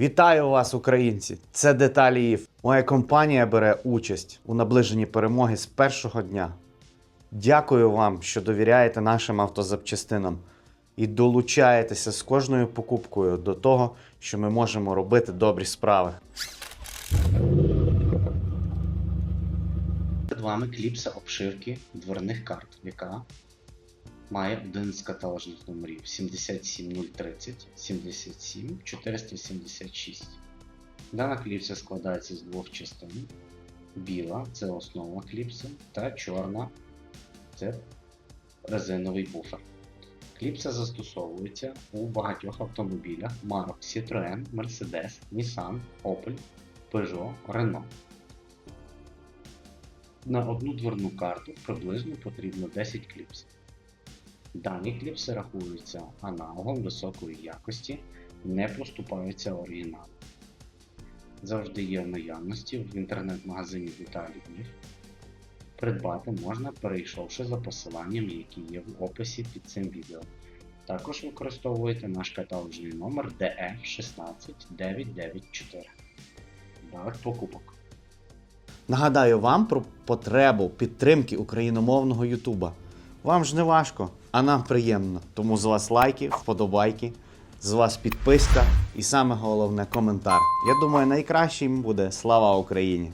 Вітаю вас, українці! Це деталі ІФ. Моя компанія бере участь у наближенні перемоги з першого дня. Дякую вам, що довіряєте нашим автозапчастинам і долучаєтеся з кожною покупкою до того, що ми можемо робити добрі справи. Перед вами кліпса обшивки дверних карт, яка має один з каталожних номерів 77030, 77 476. Дана кліпса складається з двох частин. Біла це основа кліпси, та чорна це резиновий буфер. Кліпса застосовується у багатьох автомобілях марок Citroën, Mercedes, Nissan, Opel, Peugeot, Renault. На одну дверну карту приблизно потрібно 10 кліпсів. Дані кліпси рахуються аналогом високої якості, не поступаються оригіналу. Завжди є в наявності в інтернет-магазині Міф. Придбати можна, перейшовши за посиланням, які є в описі під цим відео. Також використовуйте наш каталожний номер DF16994. Дах покупок. Нагадаю вам про потребу підтримки україномовного Ютуба. Вам ж не важко, а нам приємно. Тому з вас лайки, вподобайки, з вас підписка і саме головне коментар. Я думаю, найкращим буде слава Україні!